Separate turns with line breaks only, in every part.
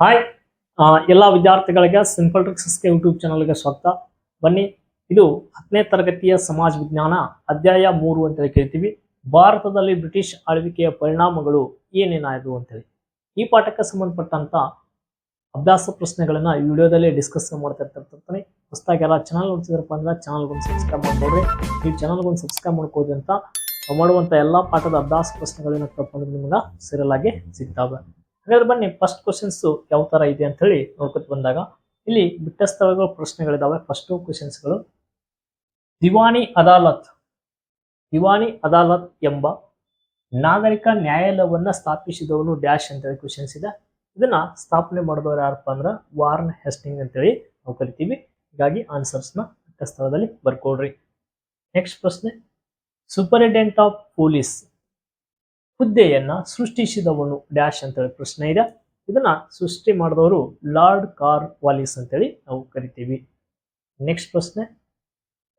Hi ಎಲ್ಲ ವಿದ್ಯಾರ್ಥಿಗಳಿಗೆ simple ಟ್ರಿಕ್ಸ್ಗೆ YouTube ಚಾನಲ್ಗೆ ಸ್ವಾಗತ. ಬನ್ನಿ, ಇದು ಹತ್ತನೇ ತರಗತಿಯ ಸಮಾಜ ವಿಜ್ಞಾನ ಅಧ್ಯಾಯ ಮೂರು ಅಂತೇಳಿ ಕೇಳ್ತೀವಿ. ಭಾರತದಲ್ಲಿ ಬ್ರಿಟಿಷ್ ಆಳ್ವಿಕೆಯ ಪರಿಣಾಮಗಳು ಏನೇನಾಯಿತು ಅಂತೇಳಿ. ಈ ಪಾಠಕ್ಕೆ ಸಂಬಂಧಪಟ್ಟಂತ ಅಭ್ಯಾಸ ಪ್ರಶ್ನೆಗಳನ್ನ ಈ ವಿಡಿಯೋದಲ್ಲಿ ಡಿಸ್ಕಸ್ ಮಾಡ್ತಾ ಇರ್ತಿರ್ತಾನೆ ಹೊಸದಾಗಿ ಎಲ್ಲ ಚಾನಲ್ ನೋಡ್ತಿದ್ರಪ್ಪ ಅಂದ್ರೆ ಚಾನಲ್ಗೊಂದು ಸಬ್ಸ್ಕ್ರೈಬ್ ಮಾಡ್ಕೊಡ್ರಿ ಈ ಚಾನಲ್ಗೊಂದು ಸಬ್ಸ್ಕ್ರೈಬ್ ಮಾಡ್ಕೋದ್ರಿ ಅಂತ ಮಾಡುವಂಥ ಎಲ್ಲ ಪಾಠದ ಅಭ್ಯಾಸ ಪ್ರಶ್ನೆಗಳನ್ನ ತಗೊಂಡು ನಿಮ್ಗೆ ಸಿರಲಾಗಿ ಸಿಗ್ತಾವೆ. ಹಾಗಾದ್ರೆ ಬನ್ನಿ ಫಸ್ಟ್ ಕ್ವಶನ್ಸ್ ಯಾವ ತರ ಇದೆ ಅಂತ ಹೇಳಿ ನೋಡ್ಕೊತ ಬಂದಾಗ, ಇಲ್ಲಿ ಬಿಟ್ಟ ಸ್ಥಳಗಳು ಪ್ರಶ್ನೆಗಳಿದಾವೆ ಫಸ್ಟ್ ಕ್ವಶನ್ಸ್ಗಳು ದಿವಾನಿ ಅದಾಲತ್ ದಿವಾನಿ ಅದಾಲತ್ ಎಂಬ ನಾಗರಿಕ ನ್ಯಾಯಾಲಯವನ್ನ ಸ್ಥಾಪಿಸಿದವನು ಡ್ಯಾಶ್ ಅಂತೇಳಿ ಕ್ವಶನ್ಸ್ ಇದೆ. ಇದನ್ನ ಸ್ಥಾಪನೆ ಮಾಡಿದವರು ಯಾರಪ್ಪ ಅಂದ್ರೆ ವಾರ್ನ್ ಹೆಸ್ಟಿಂಗ್ ಅಂತೇಳಿ ನಾವು ಕರಿತೀವಿ. ಹೀಗಾಗಿ ಆನ್ಸರ್ಸ್ನ ಬಿಟ್ಟ ಸ್ಥಳದಲ್ಲಿ ಬರ್ಕೊಡ್ರಿ ನೆಕ್ಸ್ಟ್ ಪ್ರಶ್ನೆ ಸೂಪರಿಂಟೆಂಡೆಂಟ್ ಆಫ್ ಪೊಲೀಸ್ ಹುದ್ದೆಯನ್ನ ಸೃಷ್ಟಿಸಿದವನು ಡ್ಯಾಶ್ ಅಂತೇಳಿ ಪ್ರಶ್ನೆ ಇದೆ. ಇದನ್ನ ಸೃಷ್ಟಿ ಮಾಡಿದವರು ಲಾರ್ಡ್ ಕಾರ್ ವಾಲಿಸ್ ಅಂತೇಳಿ ನಾವು ಕರಿತೀವಿ. ನೆಕ್ಸ್ಟ್ ಪ್ರಶ್ನೆ,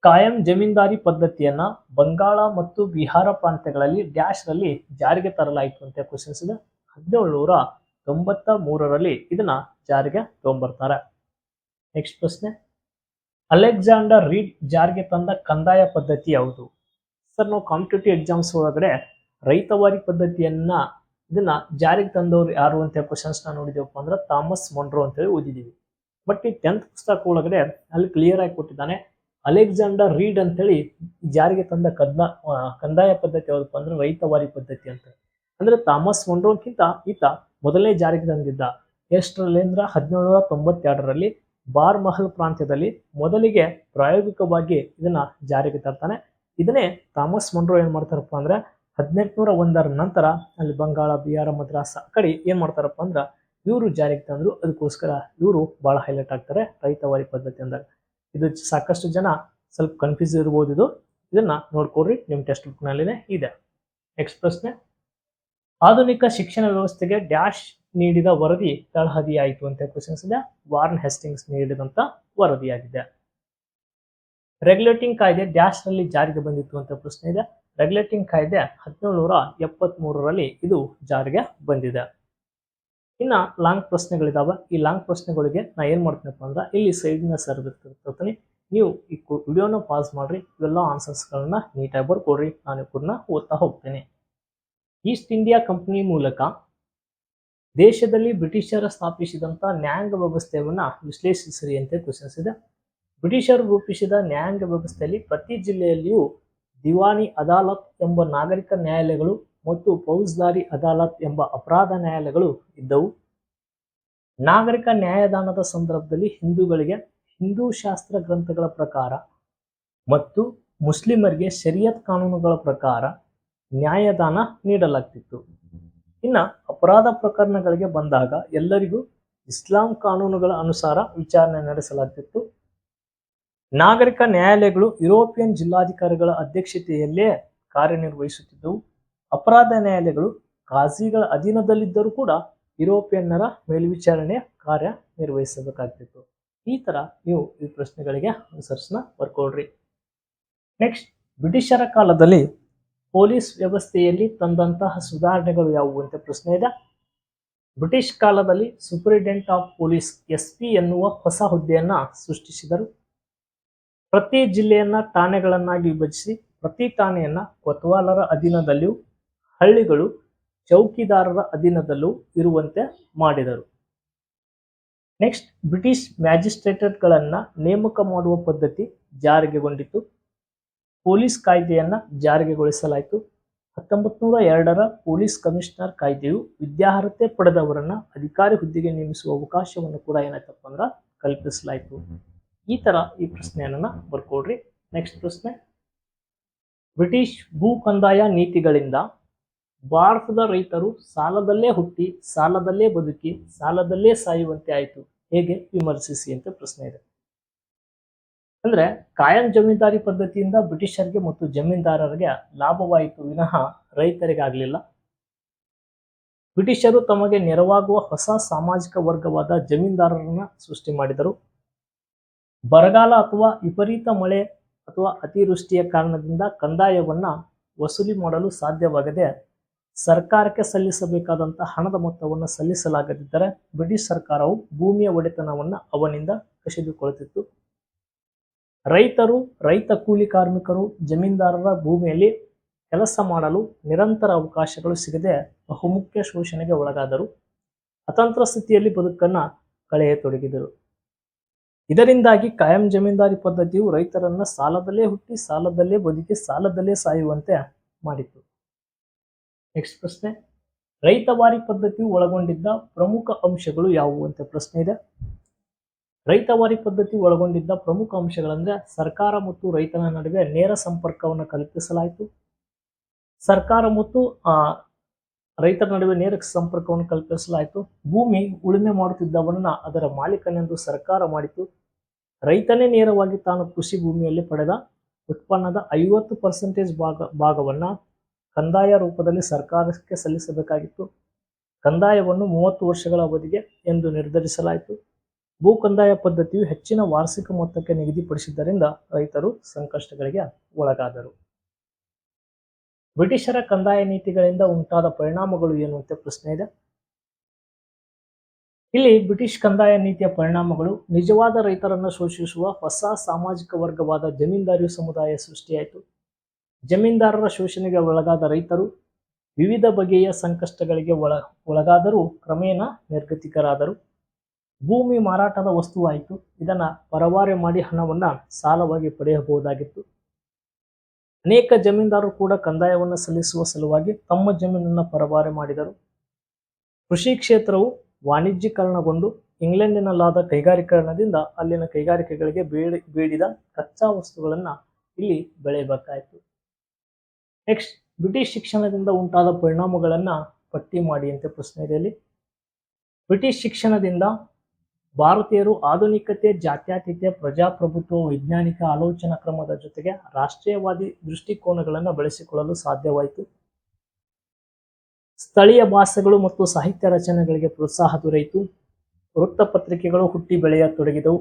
ಕಾಯಂ ಜಮೀನ್ದಾರಿ ಪದ್ಧತಿಯನ್ನ ಬಂಗಾಳ ಮತ್ತು ಬಿಹಾರ ಪ್ರಾಂತ್ಯಗಳಲ್ಲಿ ಡ್ಯಾಶ್ ರಲ್ಲಿ ಜಾರಿಗೆ ತರಲಾಯಿತು ಅಂತ ಕ್ವಶನ್ಸ್ ಇದೆ. ಹದಿನೇಳು ನೂರ ತೊಂಬತ್ತ ಮೂರರಲ್ಲಿ ಇದನ್ನ ಜಾರಿಗೆ ತಗೊಂಡ್ಬರ್ತಾರೆ ನೆಕ್ಸ್ಟ್ ಪ್ರಶ್ನೆ, ಅಲೆಕ್ಸಾಂಡರ್ ರೀಡ್ ಜಾರಿಗೆ ತಂದ ಕಂದಾಯ ಪದ್ಧತಿ ಯಾವುದು? ಸರ್, ನಾವು ಕಾಂಪಿಟೇಟಿವ್ ಎಕ್ಸಾಮ್ಸ್ ಒಳಗಡೆ ರೈತವಾರಿ ಪದ್ಧತಿಯನ್ನ ಇದನ್ನ ಜಾರಿಗೆ ತಂದವರು ಯಾರು ಅಂತ ಕ್ವಶನ್ಸ್ ನಾವು ನೋಡಿದೇವಪ್ಪ ಅಂದ್ರೆ ಥಾಮಸ್ ಮೊಂಡ್ರೋ ಅಂತೇಳಿ ಓದಿದೀವಿ. ಬಟ್ ಈ ಟೆಂತ್ ಪುಸ್ತಕ ಒಳಗಡೆ ಅಲ್ಲಿ ಕ್ಲಿಯರ್ ಆಗಿ ಕೊಟ್ಟಿದ್ದಾನೆ, ಅಲೆಕ್ಸಾಂಡರ್ ರೀಡ್ ಅಂತೇಳಿ ಜಾರಿಗೆ ತಂದ ಕದ್ನ ಕಂದಾಯ ಪದ್ಧತಿ ಯಾವುದಪ್ಪ ಅಂದ್ರೆ ರೈತವಾರಿ ಪದ್ಧತಿ ಅಂತ ಅಂದ್ರೆ ಥಾಮಸ್ ಮೊಂಡ್ರೋಕ್ಕಿಂತ ಈತ ಮೊದಲನೇ ಜಾರಿಗೆ ತಂದಿದ್ದ ಎಷ್ಟರಲ್ಲಿ ಅಂದ್ರೆ ಹದಿನೇಳುನೂರ ತೊಂಬತ್ತೆರಡರಲ್ಲಿ ಬಾರ್ ಮಹಲ್ ಪ್ರಾಂತ್ಯದಲ್ಲಿ ಮೊದಲಿಗೆ ಪ್ರಾಯೋಗಿಕವಾಗಿ ಇದನ್ನ ಜಾರಿಗೆ ತರ್ತಾನೆ. ಇದನ್ನೇ ಥಾಮಸ್ ಮೊಂಡ್ರೋ ಏನ್ ಮಾಡ್ತಾರಪ್ಪ ಅಂದ್ರೆ ಹದಿನೆಂಟುನೂರ ಒಂದರ ನಂತರ ಅಲ್ಲಿ ಬಂಗಾಳ, ಬಿಹಾರ, ಮದ್ರಾಸ್ ಆ ಕಡೆ ಏನ್ ಮಾಡ್ತಾರಪ್ಪ ಅಂದ್ರೆ ಇವರು ಜಾರಿಗೆ ತಂದ್ರು. ಅದಕ್ಕೋಸ್ಕರ ಇವರು ಬಹಳ ಹೈಲೈಟ್ ಆಗ್ತಾರೆ ರೈತವಾರಿ ಪದ್ಧತಿ ಅಂದಾಗ. ಇದು ಸಾಕಷ್ಟು ಜನ ಸ್ವಲ್ಪ ಕನ್ಫ್ಯೂಸ್ ಇರ್ಬೋದು ಇದು. ಇದನ್ನ ನೋಡ್ಕೊಡ್ರಿ ನಿಮ್ ಟೆಕ್ಸ್ಟ್ ಬುಕ್ ನಲ್ಲಿನೇ ಇದೆ. ನೆಕ್ಸ್ಟ್ ಪ್ರಶ್ನೆ. ಆಧುನಿಕ ಶಿಕ್ಷಣ ವ್ಯವಸ್ಥೆಗೆ ಡ್ಯಾಶ್ ನೀಡಿದ ವರದಿ ತಳಹದಿಯಾಯಿತು ಅಂತ ಕ್ವಶನ್ಸ್ ಇದೆ. ವಾರ್ನ್ ಹೆಸ್ಟಿಂಗ್ಸ್ ನೀಡಿದಂತ ವರದಿಯಾಗಿದೆ. ರೆಗ್ಯುಲೇಟಿಂಗ್ ಕಾಯ್ದೆ ಡ್ಯಾಶ್ ರಲ್ಲಿ ಜಾರಿಗೆ ಬಂದಿತ್ತು ಅಂತ ಪ್ರಶ್ನೆ ಇದೆ. ರೆಗ್ಯುಲೇಟಿಂಗ್ ಕಾಯ್ದೆ ಹದಿನೇಳುನೂರ ಎಪ್ಪತ್ತ್ ಮೂರರಲ್ಲಿ ಇದು ಜಾರಿಗೆ ಬಂದಿದೆ. ಇನ್ನ ಲಾಂಗ್ ಪ್ರಶ್ನೆಗಳಿದಾವೆ. ಈ ಲಾಂಗ್ ಪ್ರಶ್ನೆಗಳಿಗೆ ನಾ ಏನು ಮಾಡ್ತೀನಪ್ಪ ಅಂದ್ರೆ ಇಲ್ಲಿ ಸೈಡ್ನ ಸರ್ ಇರ್ತಿರ್ತೀನಿ ನೀವು ಈ ವಿಡಿಯೋನ ಪಾಸ್ ಮಾಡ್ರಿ. ಇವೆಲ್ಲ ಆನ್ಸರ್ಸ್ಗಳನ್ನ ನೀಟಾಗಿ ಬರ್ಕೊಡ್ರಿ. ನಾನು ಇವ್ರನ್ನ ಓದ್ತಾ ಹೋಗ್ತೇನೆ. ಈಸ್ಟ್ ಇಂಡಿಯಾ ಕಂಪನಿ ಮೂಲಕ ದೇಶದಲ್ಲಿ ಬ್ರಿಟಿಷರ ಸ್ಥಾಪಿಸಿದಂತ ನ್ಯಾಯಾಂಗ ವ್ಯವಸ್ಥೆಯನ್ನು ವಿಶ್ಲೇಷಿಸಿರಿ ಅಂತ ಕ್ವಶನ್ಸ್ ಇದೆ. ಬ್ರಿಟಿಷರು ರೂಪಿಸಿದ ನ್ಯಾಯಾಂಗ ವ್ಯವಸ್ಥೆಯಲ್ಲಿ ಪ್ರತಿ ಜಿಲ್ಲೆಯಲ್ಲಿಯೂ ದಿವಾನಿ ಅದಾಲತ್ ಎಂಬ ನಾಗರಿಕ ನ್ಯಾಯಾಲಯಗಳು ಮತ್ತು ಫೌಜ್ದಾರಿ ಅದಾಲತ್ ಎಂಬ ಅಪರಾಧ ನ್ಯಾಯಾಲಯಗಳು ಇದ್ದವು. ನಾಗರಿಕ ನ್ಯಾಯದಾನದ ಸಂದರ್ಭದಲ್ಲಿ ಹಿಂದೂಗಳಿಗೆ ಹಿಂದೂ ಶಾಸ್ತ್ರ ಗ್ರಂಥಗಳ ಪ್ರಕಾರ ಮತ್ತು ಮುಸ್ಲಿಮರಿಗೆ ಶರಿಯತ್ ಕಾನೂನುಗಳ ಪ್ರಕಾರ ನ್ಯಾಯದಾನ ನೀಡಲಾಗ್ತಿತ್ತು. ಇನ್ನ ಅಪರಾಧ ಪ್ರಕರಣಗಳಿಗೆ ಬಂದಾಗ ಎಲ್ಲರಿಗೂ ಇಸ್ಲಾಂ ಕಾನೂನುಗಳ ಅನುಸಾರ ವಿಚಾರಣೆ ನಡೆಸಲಾಗ್ತಿತ್ತು. ನಾಗರಿಕ ನ್ಯಾಯಾಲಯಗಳು ಯುರೋಪಿಯನ್ ಜಿಲ್ಲಾಧಿಕಾರಿಗಳ ಅಧ್ಯಕ್ಷತೆಯಲ್ಲೇ ಕಾರ್ಯನಿರ್ವಹಿಸುತ್ತಿದ್ದವು. ಅಪರಾಧ ನ್ಯಾಯಾಲಯಗಳು ಖಾಜಿಗಳ ಅಧೀನದಲ್ಲಿದ್ದರೂ ಕೂಡ ಯುರೋಪಿಯನ್ನರ ಮೇಲ್ವಿಚಾರಣೆ ಕಾರ್ಯ ನಿರ್ವಹಿಸಬೇಕಾಗ್ತಿತ್ತು. ಈ ತರ ನೀವು ಈ ಪ್ರಶ್ನೆಗಳಿಗೆ ಆನ್ಸರ್ಸ್ನ ಬರ್ಕೊಳ್ರಿ. ನೆಕ್ಸ್ಟ್ ಬ್ರಿಟಿಷರ ಕಾಲದಲ್ಲಿ ಪೊಲೀಸ್ ವ್ಯವಸ್ಥೆಯಲ್ಲಿ ತಂದಂತಹ ಸುಧಾರಣೆಗಳು ಯಾವುವು ಅಂತ ಪ್ರಶ್ನೆ ಇದೆ? ಬ್ರಿಟಿಷ್ ಕಾಲದಲ್ಲಿ superintendent of police S P ಎನ್ನುವ ಹೊಸ ಹುದ್ದೆಯನ್ನ ಸೃಷ್ಟಿಸಿದರು. ಪ್ರತಿ ಜಿಲ್ಲೆಯನ್ನ ಠಾಣೆಗಳನ್ನಾಗಿ ವಿಭಜಿಸಿ ಪ್ರತಿ ಠಾಣೆಯನ್ನ ಕೊತ್ವಾಲರ ಅಧೀನದಲ್ಲಿಯೂ, ಹಳ್ಳಿಗಳು ಚೌಕಿದಾರರ ಅಧೀನದಲ್ಲೂ ಇರುವಂತೆ ಮಾಡಿದರು. ನೆಕ್ಸ್ಟ್, ಬ್ರಿಟಿಷ್ ಮ್ಯಾಜಿಸ್ಟ್ರೇಟರ್ಗಳನ್ನ ನೇಮಕ ಮಾಡುವ ಪದ್ಧತಿ ಜಾರಿಗೆಗೊಂಡಿತು ಪೊಲೀಸ್ ಕಾಯ್ದೆಯನ್ನ ಜಾರಿಗೆಗೊಳಿಸಲಾಯಿತು. ಹತ್ತೊಂಬತ್ತು ನೂರ ಎರಡರ ಪೊಲೀಸ್ ಕಮಿಷನರ್ ಕಾಯ್ದೆಯು ವಿದ್ಯಾರ್ಹತೆ ಪಡೆದವರನ್ನ ಅಧಿಕಾರಿ ಹುದ್ದೆಗೆ ನೇಮಿಸುವ ಅವಕಾಶವನ್ನು ಕೂಡ ಏನಾಯ್ತಪ್ಪ ಅಂದ್ರೆ ಕಲ್ಪಿಸಲಾಯಿತು. ಈ ತರ ಈ ಪ್ರಶ್ನೆಯನ್ನ ಬರ್ಕೊಳ್ರಿ ನೆಕ್ಸ್ಟ್ ಪ್ರಶ್ನೆ. ಬ್ರಿಟಿಷ್ ಭೂ ಕಂದಾಯ ನೀತಿಗಳಿಂದ ಭಾರತದ ರೈತರು ಸಾಲದಲ್ಲೇ ಹುಟ್ಟಿ, ಸಾಲದಲ್ಲೇ ಬದುಕಿ, ಸಾಲದಲ್ಲೇ ಸಾಯುವಂತೆ ಆಯಿತು. ಹೇಗೆ? ವಿಮರ್ಶಿಸಿ ಅಂತ ಪ್ರಶ್ನೆ ಇದೆ. ಅಂದ್ರೆ ಕಾಯಂ ಜಮೀನ್ದಾರಿ ಪದ್ಧತಿಯಿಂದ ಬ್ರಿಟಿಷರಿಗೆ ಮತ್ತು ಜಮೀನ್ದಾರರಿಗೆ ಲಾಭವಾಯಿತು ವಿನಃ ರೈತರಿಗಾಗಲಿಲ್ಲ. ಬ್ರಿಟಿಷರು ತಮಗೆ ನೆರವಾಗುವ ಹೊಸ ಸಾಮಾಜಿಕ ವರ್ಗವಾದ ಜಮೀನ್ದಾರರನ್ನ ಸೃಷ್ಟಿ ಮಾಡಿದರು. ಬರಗಾಲ ಅಥವಾ ವಿಪರೀತ ಮಳೆ ಅಥವಾ ಅತಿವೃಷ್ಟಿಯ ಕಾರಣದಿಂದ ಕಂದಾಯವನ್ನು ವಸೂಲಿ ಮಾಡಲು ಸಾಧ್ಯವಾಗದೆ ಸರ್ಕಾರಕ್ಕೆ ಸಲ್ಲಿಸಬೇಕಾದಂಥ ಹಣದ ಮೊತ್ತವನ್ನು ಸಲ್ಲಿಸಲಾಗದಿದ್ದರೆ ಬ್ರಿಟಿಷ್ ಸರ್ಕಾರವು ಭೂಮಿಯ ಒಡೆತನವನ್ನು ಅವನಿಂದ ಕಸಿದುಕೊಳ್ಳುತ್ತಿತ್ತು ರೈತರು, ರೈತ ಕೂಲಿ ಕಾರ್ಮಿಕರು, ಜಮೀನ್ದಾರರ ಭೂಮಿಯಲ್ಲಿ ಕೆಲಸ ಮಾಡಲು ನಿರಂತರ ಅವಕಾಶಗಳು ಸಿಗದೆ ಬಹುಮುಖ್ಯ ಶೋಷಣೆಗೆ ಒಳಗಾದರು. ಅತಂತ್ರ ಸ್ಥಿತಿಯಲ್ಲಿ ಬದುಕನ್ನು ಕಳೆಯತೊಡಗಿದರು. ಇದರಿಂದಾಗಿ ಕಾಯಂ ಜಮೀನ್ದಾರಿ ಪದ್ಧತಿಯು ರೈತರನ್ನ ಸಾಲದಲ್ಲೇ ಹುಟ್ಟಿ ಸಾಲದಲ್ಲೇ ಬದುಕಿ ಸಾಲದಲ್ಲೇ ಸಾಯುವಂತೆ ಮಾಡಿತು. ನೆಕ್ಸ್ಟ್ ಪ್ರಶ್ನೆ. ರೈತವಾರಿ ಪದ್ಧತಿಯು ಒಳಗೊಂಡಿದ್ದ ಪ್ರಮುಖ ಅಂಶಗಳು ಯಾವುವು ಅಂತ ಪ್ರಶ್ನೆ ಇದೆ. ರೈತವಾರಿ ಪದ್ಧತಿ ಒಳಗೊಂಡಿದ್ದ ಪ್ರಮುಖ ಅಂಶಗಳಂದ್ರೆ ಸರ್ಕಾರ ಮತ್ತು ರೈತನ ನಡುವೆ ನೇರ ಸಂಪರ್ಕವನ್ನು ಕಲ್ಪಿಸಲಾಯಿತು. ಸರ್ಕಾರ ಮತ್ತು ರೈತರ ನಡುವೆ ನೇರ ಸಂಪರ್ಕವನ್ನು ಕಲ್ಪಿಸಲಾಯಿತು. ಭೂಮಿ ಉಳುಮೆ ಮಾಡುತ್ತಿದ್ದವನ್ನ ಅದರ ಮಾಲೀಕನೆಂದು ಸರ್ಕಾರ ಮಾಡಿತು. ರೈತನೇ ನೇರವಾಗಿ ತಾನು ಕೃಷಿ ಭೂಮಿಯಲ್ಲಿ ಪಡೆದ ಉತ್ಪನ್ನದ ಐವತ್ತು ಪರ್ಸೆಂಟೇಜ್ ಭಾಗ, ಭಾಗವನ್ನು ಕಂದಾಯ ರೂಪದಲ್ಲಿ ಸರ್ಕಾರಕ್ಕೆ ಸಲ್ಲಿಸಬೇಕಾಗಿತ್ತು. ಕಂದಾಯವನ್ನು ಮೂವತ್ತು ವರ್ಷಗಳ ಅವಧಿಗೆ ಎಂದು ನಿರ್ಧರಿಸಲಾಯಿತು. ಭೂ ಕಂದಾಯ ಪದ್ಧತಿಯು ಹೆಚ್ಚಿನ ವಾರ್ಷಿಕ ಮೊತ್ತಕ್ಕೆ ನಿಗದಿಪಡಿಸಿದ್ದರಿಂದ ರೈತರು ಸಂಕಷ್ಟಗಳಿಗೆ ಒಳಗಾದರು. ಬ್ರಿಟಿಷರ ಕಂದಾಯ ನೀತಿಗಳಿಂದ ಉಂಟಾದ ಪರಿಣಾಮಗಳು ಏನು ಅಂತ ಪ್ರಶ್ನೆ ಇದೆ. ಇಲ್ಲಿ ಬ್ರಿಟಿಷ್ ಕಂದಾಯ ನೀತಿಯ ಪರಿಣಾಮಗಳು, ನಿಜವಾದ ರೈತರನ್ನು ಶೋಷಿಸುವ ಹೊಸ ಸಾಮಾಜಿಕ ವರ್ಗವಾದ ಜಮೀನ್ದಾರಿ ಸಮುದಾಯ ಸೃಷ್ಟಿಯಾಯಿತು. ಜಮೀನ್ದಾರರ ಶೋಷಣೆಗೆ ಒಳಗಾದ ರೈತರು ವಿವಿಧ ಬಗೆಯ ಸಂಕಷ್ಟಗಳಿಗೆ ಒಳ, ಒಳಗಾದರೂ ಕ್ರಮೇಣ ನಿರ್ಗತಿಕರಾದರು. ಭೂಮಿ ಮಾರಾಟದ ವಸ್ತುವಾಯಿತು. ಇದನ್ನು ಪರವಾರೆ ಮಾಡಿ ಹಣವನ್ನ ಸಾಲವಾಗಿ ಪಡೆಯಬಹುದಾಗಿತ್ತು. ಅನೇಕ ಜಮೀನ್ದಾರರು ಕೂಡ ಕಂದಾಯವನ್ನು ಸಲ್ಲಿಸುವ ಸಲುವಾಗಿ ತಮ್ಮ ಜಮೀನನ್ನು ಪರವಾರೆ ಮಾಡಿದರು. ಕೃಷಿ ಕ್ಷೇತ್ರವು ವಾಣಿಜ್ಯೀಕರಣಗೊಂಡು ಇಂಗ್ಲೆಂಡಿನಲ್ಲಾದ ಕೈಗಾರಿಕರಣದಿಂದ ಅಲ್ಲಿನ ಕೈಗಾರಿಕೆಗಳಿಗೆ ಬೇಡಿ, ಬೇಡಿದ ಕಚ್ಚಾ ವಸ್ತುಗಳನ್ನು ಇಲ್ಲಿ ಬೆಳೆಯಬೇಕಾಯಿತು. ನೆಕ್ಸ್ಟ್, ಬ್ರಿಟಿಷ್ ಶಿಕ್ಷಣದಿಂದ ಉಂಟಾದ ಪರಿಣಾಮಗಳನ್ನು ಪಟ್ಟಿ ಮಾಡಿ ಅಂತ ಪ್ರಶ್ನೆ ಇದೆ ಅಲ್ಲಿ ಬ್ರಿಟಿಷ್ ಶಿಕ್ಷಣದಿಂದ ಭಾರತೀಯರು ಆಧುನಿಕತೆ, ಜಾತ್ಯತೀತ, ಪ್ರಜಾಪ್ರಭುತ್ವ, ವೈಜ್ಞಾನಿಕ ಆಲೋಚನಾ ಕ್ರಮದ ಜೊತೆಗೆ ರಾಷ್ಟ್ರೀಯವಾದಿ ದೃಷ್ಟಿಕೋನಗಳನ್ನು ಬೆಳೆಸಿಕೊಳ್ಳಲು ಸಾಧ್ಯವಾಯಿತು. ಸ್ಥಳೀಯ ಭಾಷೆಗಳು ಮತ್ತು ಸಾಹಿತ್ಯ ರಚನೆಗಳಿಗೆ ಪ್ರೋತ್ಸಾಹ ದೊರೆಯಿತು. ವೃತ್ತಪತ್ರಿಕೆಗಳು ಹುಟ್ಟಿ ಬೆಳೆಯ ತೊಡಗಿದವು.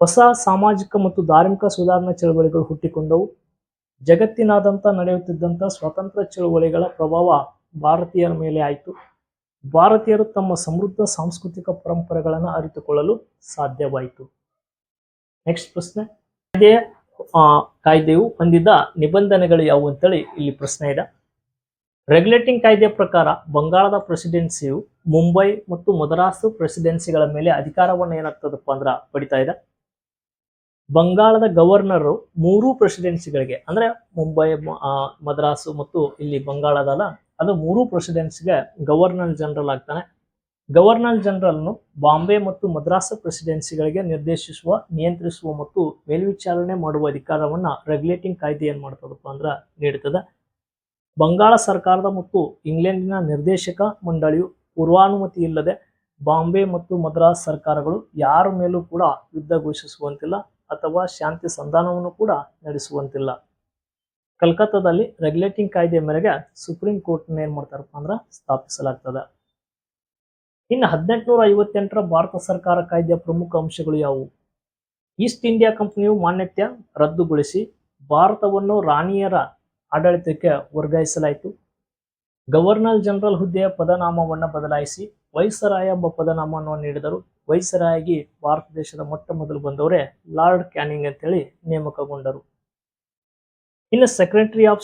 ಹೊಸ ಸಾಮಾಜಿಕ ಮತ್ತು ಧಾರ್ಮಿಕ ಸುಧಾರಣಾ ಚಳವಳಿಗಳು ಹುಟ್ಟಿಕೊಂಡವು. ಜಗತ್ತಿನಾದ್ಯಂತ ನಡೆಯುತ್ತಿದ್ದಂಥ ಸ್ವತಂತ್ರ ಚಳವಳಿಗಳ ಪ್ರಭಾವ ಭಾರತೀಯರ ಮೇಲೆ ಆಯಿತು. ಭಾರತೀಯರು ತಮ್ಮ ಸಮೃದ್ಧ ಸಾಂಸ್ಕೃತಿಕ ಪರಂಪರೆಗಳನ್ನು ಅರಿತುಕೊಳ್ಳಲು ಸಾಧ್ಯವಾಯಿತು. ನೆಕ್ಸ್ಟ್ ಪ್ರಶ್ನೆ. ಕಾಯ್ದೆಯ ಕಾಯ್ದೆಯು ಹೊಂದಿದ್ದ ನಿಬಂಧನೆಗಳು ಯಾವುವು ಅಂತೇಳಿ ಇಲ್ಲಿ ಪ್ರಶ್ನೆ ಇದೆ. ರೆಗ್ಯುಲೇಟಿಂಗ್ ಕಾಯ್ದೆ ಪ್ರಕಾರ ಬಂಗಾಳದ ಪ್ರೆಸಿಡೆನ್ಸಿಯು ಮುಂಬೈ ಮತ್ತು ಮದ್ರಾಸು ಪ್ರೆಸಿಡೆನ್ಸಿಗಳ ಮೇಲೆ ಅಧಿಕಾರವನ್ನು ಏನಾಗ್ತದಪ್ಪ ಅಂದ್ರ ಪಡಿತಾ ಇದೆ. ಬಂಗಾಳದ ಗವರ್ನರು ಮೂರು ಪ್ರೆಸಿಡೆನ್ಸಿಗಳಿಗೆ ಅಂದ್ರೆ ಮುಂಬೈ ಮದ್ರಾಸು ಮತ್ತು ಇಲ್ಲಿ ಬಂಗಾಳದಲ್ಲ, ಅದು ಮೂರು ಪ್ರೆಸಿಡೆನ್ಸಿಗೆ ಗವರ್ನರ್ ಜನರಲ್ ಆಗ್ತಾನೆ. ಗವರ್ನರ್ ಜನರಲ್ನು ಬಾಂಬೆ ಮತ್ತು ಮದ್ರಾಸ್ ಪ್ರೆಸಿಡೆನ್ಸಿಗಳಿಗೆ ನಿರ್ದೇಶಿಸುವ, ನಿಯಂತ್ರಿಸುವ ಮತ್ತು ಮೇಲ್ವಿಚಾರಣೆ ಮಾಡುವ ಅಧಿಕಾರವನ್ನ ರೆಗ್ಯುಲೇಟಿಂಗ್ ಕಾಯ್ದೆ ಏನ್ ಮಾಡ್ತದಪ್ಪ ಅಂದ್ರ ನೀಡುತ್ತದೆ ಬಂಗಾಳ ಸರ್ಕಾರದ ಮತ್ತು ಇಂಗ್ಲೆಂಡಿನ ನಿರ್ದೇಶಕ ಮಂಡಳಿಯು ಪೂರ್ವಾನುಮತಿ ಇಲ್ಲದೆ ಬಾಂಬೆ ಮತ್ತು ಮದ್ರಾಸ್ ಸರ್ಕಾರಗಳು ಯಾರ ಮೇಲೂ ಕೂಡ ಯುದ್ಧ ಘೋಷಿಸುವಂತಿಲ್ಲ ಅಥವಾ ಶಾಂತಿ ಸಂಧಾನವನ್ನು ಕೂಡ ನಡೆಸುವಂತಿಲ್ಲ. ಕಲ್ಕತ್ತಾದಲ್ಲಿ ರೆಗ್ಯುಲೇಟಿಂಗ್ ಕಾಯ್ದೆ ಮೇರೆಗೆ ಸುಪ್ರೀಂ ಕೋರ್ಟ್ ಏನ್ ಮಾಡ್ತಾರಪ್ಪ ಅಂದ್ರೆ ಸ್ಥಾಪಿಸಲಾಗ್ತದೆ. ಇನ್ನು ಹದಿನೆಂಟುನೂರ ಐವತ್ತೆಂಟರ ಭಾರತ ಸರ್ಕಾರ ಕಾಯ್ದೆಯ ಪ್ರಮುಖ ಅಂಶಗಳು ಯಾವುವು? ಈಸ್ಟ್ ಇಂಡಿಯಾ ಕಂಪನಿಯು ಮಾನ್ಯತೆ ರದ್ದುಗೊಳಿಸಿ ಭಾರತವನ್ನು ರಾಣಿಯರ ಆಡಳಿತಕ್ಕೆ ವರ್ಗಾಯಿಸಲಾಯಿತು. ಗವರ್ನರ್ ಜನರಲ್ ಹುದ್ದೆಯ ಪದನಾಮವನ್ನು ಬದಲಾಯಿಸಿ ವೈಸರಾಯ ಎಂಬ ಪದನಾಮವನ್ನು ನೀಡಿದರು. ವೈಸರಾಯಾಗಿ ಭಾರತ ದೇಶದ ಮೊಟ್ಟ ಮೊದಲು ಬಂದವರೇ ಲಾರ್ಡ್ ಕ್ಯಾನಿಂಗ್ ಅಂತೇಳಿ ನೇಮಕಗೊಂಡರು. ಇನ್ನು secretary of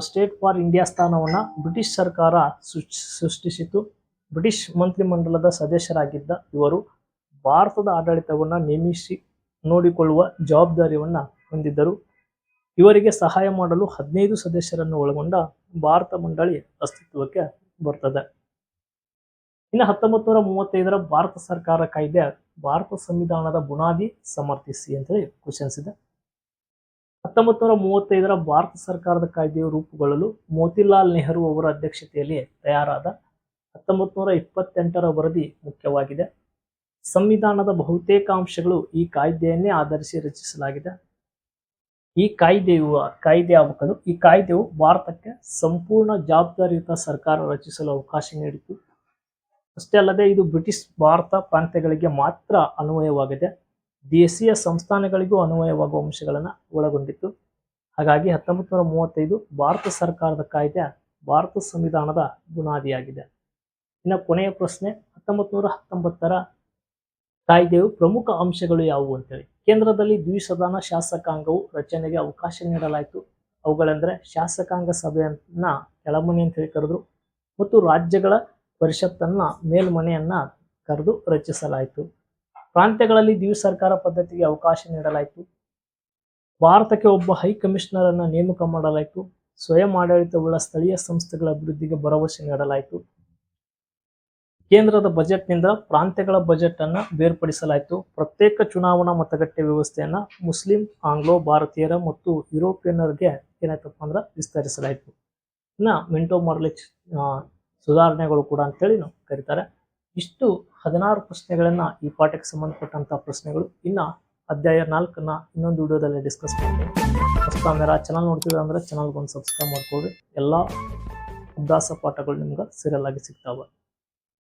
state for India ಸ್ಥಾನವನ್ನ ಬ್ರಿಟಿಷ್ ಸರ್ಕಾರ ಸೃಷ್ಟಿ- ಸೃಷ್ಟಿಸಿತು. ಬ್ರಿಟಿಷ್ ಮಂತ್ರಿಮಂಡಲದ ಸದಸ್ಯರಾಗಿದ್ದ ಇವರು ಭಾರತದ ಆಡಳಿತವನ್ನ ನೇಮಿಸಿ ನೋಡಿಕೊಳ್ಳುವ ಜವಾಬ್ದಾರಿಯನ್ನು ಹೊಂದಿದ್ದರು. ಇವರಿಗೆ ಸಹಾಯ ಮಾಡಲು ಹದಿನೈದು ಸದಸ್ಯರನ್ನು ಒಳಗೊಂಡ ಭಾರತ ಮಂಡಳಿ ಅಸ್ತಿತ್ವಕ್ಕೆ ಬರ್ತದೆ. ಇನ್ನು ಹತ್ತೊಂಬತ್ತು ಮೂವತ್ತೈದರ ಭಾರತ ಸರ್ಕಾರ ಕಾಯ್ದೆ ಭಾರತ ಸಂವಿಧಾನದ ಬುನಾದಿ ಸಮರ್ಥಿಸಿ ಅಂತೇಳಿ ಕ್ವಶನ್ಸ್ ಇದೆ. ಹತ್ತೊಂಬತ್ತು ನೂರ ಮೂವತ್ತೈದರ ಭಾರತ ಸರ್ಕಾರದ ಕಾಯ್ದೆಯು ರೂಪುಗೊಳ್ಳಲು ಮೋತಿಲಾಲ್ ನೆಹರು ಅವರ ಅಧ್ಯಕ್ಷತೆಯಲ್ಲಿ ತಯಾರಾದ ಹತ್ತೊಂಬತ್ತು ನೂರ ಇಪ್ಪತ್ತೆಂಟರ ವರದಿ ಮುಖ್ಯವಾಗಿದೆ. ಸಂವಿಧಾನದ ಬಹುತೇಕ ಅಂಶಗಳು ಈ ಕಾಯ್ದೆಯನ್ನೇ ಆಧರಿಸಿ ರಚಿಸಲಾಗಿದೆ. ಈ ಕಾಯ್ದೆಯು, ಕಾಯ್ದೆ ಆಗಬೇಕಾದ್ರು ಈ ಕಾಯ್ದೆಯು ಭಾರತಕ್ಕೆ ಸಂಪೂರ್ಣ ಜವಾಬ್ದಾರಿಯುತ ಸರ್ಕಾರ ರಚಿಸಲು ಅವಕಾಶ ನೀಡಿತು. ಅಷ್ಟೇ ಅಲ್ಲದೆ ಇದು ಬ್ರಿಟಿಷ್ ಭಾರತ ಪ್ರಾಂತ್ಯಗಳಿಗೆ ಮಾತ್ರ ಅನ್ವಯವಾಗಿದೆ ದೇಶೀಯ ಸಂಸ್ಥಾನಗಳಿಗೂ ಅನ್ವಯವಾಗುವ ಅಂಶಗಳನ್ನು ಒಳಗೊಂಡಿತ್ತು. ಹಾಗಾಗಿ ಹತ್ತೊಂಬತ್ತು ನೂರ ಮೂವತ್ತೈದು ಭಾರತ ಸರ್ಕಾರದ ಕಾಯ್ದೆ ಭಾರತ ಸಂವಿಧಾನದ ಬುನಾದಿಯಾಗಿದೆ. ಇನ್ನು ಕೊನೆಯ ಪ್ರಶ್ನೆ, ಹತ್ತೊಂಬತ್ತು ನೂರ ಹತ್ತೊಂಬತ್ತರ ಕಾಯ್ದೆಯು ಪ್ರಮುಖ ಅಂಶಗಳು ಯಾವುವು ಅಂತೇಳಿ. ಕೇಂದ್ರದಲ್ಲಿ ದ್ವಿಸದನ ಶಾಸಕಾಂಗವು ರಚನೆಗೆ ಅವಕಾಶ ನೀಡಲಾಯಿತು. ಅವುಗಳೆಂದರೆ ಶಾಸಕಾಂಗ ಸಭೆಯನ್ನ ಕೆಳಮನೆ ಅಂತ ಹೇಳಿ ಕರೆದ್ರು ಮತ್ತು ರಾಜ್ಯಗಳ ಪರಿಷತ್ತನ್ನ ಮೇಲ್ಮನೆಯನ್ನ ಕರೆದು ರಚಿಸಲಾಯಿತು. ಪ್ರಾಂತ್ಯಗಳಲ್ಲಿ ದ್ವಿ ಸರ್ಕಾರ ಪದ್ಧತಿಗೆ ಅವಕಾಶ ನೀಡಲಾಯಿತು. ಭಾರತಕ್ಕೆ ಒಬ್ಬ ಹೈ ಅನ್ನು ಅನ್ನ ನೇಮಕ ಮಾಡಲಾಯಿತು. ಸ್ವಯಂ ಆಡಳಿತವುಳ್ಳ ಸ್ಥಳೀಯ ಸಂಸ್ಥೆಗಳ ಅಭಿವೃದ್ಧಿಗೆ ಭರವಸೆ ನೀಡಲಾಯಿತು. ಕೇಂದ್ರದ ಬಜೆಟ್ನಿಂದ ಪ್ರಾಂತ್ಯಗಳ ಬಜೆಟ್ ಅನ್ನ ಬೇರ್ಪಡಿಸಲಾಯಿತು. ಪ್ರತ್ಯೇಕ ಚುನಾವಣಾ ಮತಗಟ್ಟೆ ವ್ಯವಸ್ಥೆಯನ್ನ ಮುಸ್ಲಿಂ, ಆಂಗ್ಲೋ, ಭಾರತೀಯರ ಮತ್ತು ಯುರೋಪಿಯನ್ನರಿಗೆ ಏನಾಯ್ತಪ್ಪ ಅಂದ್ರೆ ವಿಸ್ತರಿಸಲಾಯಿತು. ಇನ್ನ ಮಿಂಟೋ ಮಾರ್ಲಿಚ್ ಸುಧಾರಣೆಗಳು ಕೂಡ ಅಂತೇಳಿ ನಾವು ಕರೀತಾರೆ. ಇಷ್ಟು ಹದಿನಾರು ಪ್ರಶ್ನೆಗಳನ್ನ ಈ ಪಾಠಕ್ಕೆ ಸಂಬಂಧಪಟ್ಟಂತ ಪ್ರಶ್ನೆಗಳು. ಇನ್ನ ಅಧ್ಯಾಯ ನಾಲ್ಕನ್ನ ಇನ್ನೊಂದು ವಿಡಿಯೋದಲ್ಲಿ ಡಿಸ್ಕಸ್ ಫಸ್ಟ್ ಅಂದ್ರೆ ಚಾನಲ್ ನೋಡ್ತಿದ್ರೆ ಅಂದ್ರೆ ಚಾನಲ್ಗೆ ಒಂದು ಸಬ್ಸ್ಕ್ರೈಬ್ ಮಾಡ್ಕೊಳ್ಳಿ ಎಲ್ಲ ಅಭ್ಯಾಸ ಪಾಠಗಳು ನಿಮ್ಗೆ ಸೀರಿಯಲ್ ಆಗಿ ಸಿಗ್ತಾವೆ.